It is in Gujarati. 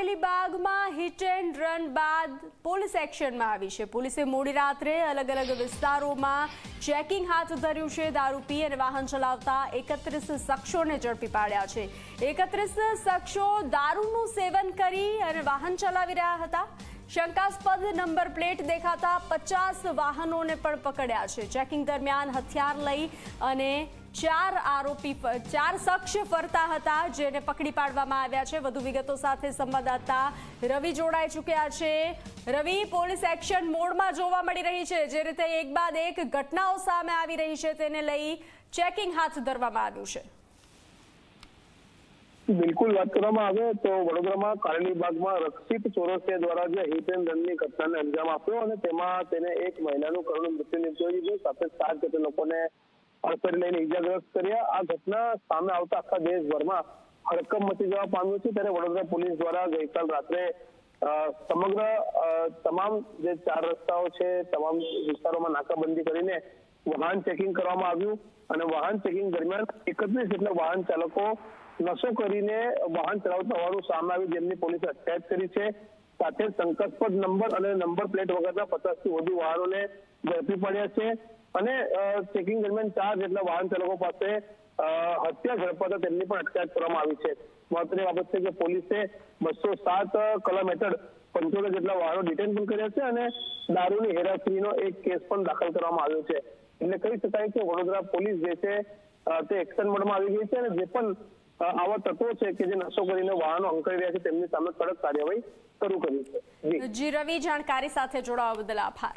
કારેલી બાગમાં હિટ એન્ડ રન બાદ પોલીસ એક્શનમાં આવી છે. પોલીસે મોડી રાત્રે અલગ અલગ વિસ્તારોમાં ચેકિંગ હાથ ધર્યું છે. દારૂ પી અને વાહન ચલાવતા એકત્રીસ શખ્સોને ઝડપી પાડ્યા છે. એકત્રીસ શખ્સો દારૂનું સેવન કરી અને વાહન ચલાવી રહ્યા હતા. શંકાસ્પદ નંબર પ્લેટ દેખાતા પચાસ વાહનોને પણ પકડ્યા છે. ચેકિંગ દરમિયાન હથિયાર લઈ અને ચાર આરોપી ચાર શખ્સ ફરતા હતા જેને પકડી પાડવામાં આવ્યા છે. વધુ વિગતો સાથે સંવાદદાતા રવિ જોડાઈ ચૂક્યા છે. રવિ, પોલીસ એક્શન મોડમાં જોવા મળી રહી છે. જે રીતે એક બાદ એક ઘટનાઓ સામે આવી રહી છે, તેને લઈ ચેકિંગ હાથ ધરવામાં આવ્યું છે. બિલકુલ વાત કરવામાં આવે તો વડોદરામાં કાલની બાગમાં રક્ષિત ચોરસિયા દ્વારા જે હિટ એન્ડ રનની ઘટનાને અંજામ આપ્યો અને તેમાં તેને એક મહિલાનું કરુણ મૃત્યુ નીપજ્યું દીધું સાથે સાત જેટલા લોકોને અડફેટે લઈને ઇજાગ્રસ્ત કર્યા. આ ઘટના સામે આવતા આખા દેશભરમાં હડકમ મચી જવા પામ્યું છે. ત્યારે વડોદરા પોલીસ દ્વારા ગઈકાલ રાત્રે સમગ્ર તમામ જે ચાર રસ્તાઓ છે, તમામ વિસ્તારોમાં નાકાબંધી કરીને વાહન ચેકિંગ કરવામાં આવ્યું અને વાહન ચેકિંગ દરમિયાન એકત્રીસ જેટલા વાહન ચાલકો નશો કરીને વાહન ચલાવતા હોવાનું સામે આવ્યું, જેમની પોલીસે અટકાયત કરી છે. સાથે શંકાસ્પદ નંબર અને નંબર પ્લેટ વગરના પચાસથી વધુ વાહનોને ઝડપી પડ્યા છે. અને ચેકિંગ દરમિયાન ચાર જેટલા વાહન ચાલકો પાસે હત્યા ઝડપાતા તેમની પણ અટકાયત કરવામાં આવી છે. મહત્વની બાબત છે કે પોલીસે બસો સાત કલમ હેઠળ પંચોતેર જેટલા વાહનો ડિટેન પણ કર્યા છે અને દારૂની હેરાફેરીનો એક કેસ પણ દાખલ કરવામાં આવ્યો છે. એટલે કહી શકાય કે વડોદરા પોલીસ જે છે તે એક્શન મોડમાં આવી ગઈ છે અને જે પણ આવા તત્વો છે કે જે નશો કરીને વાહનો હંકારી રહ્યા છે, તેમની સામે કડક કાર્યવાહી શરૂ કરી છે. જી, રવિ જાણકારી સાથે જોડાવા બદલ આભાર.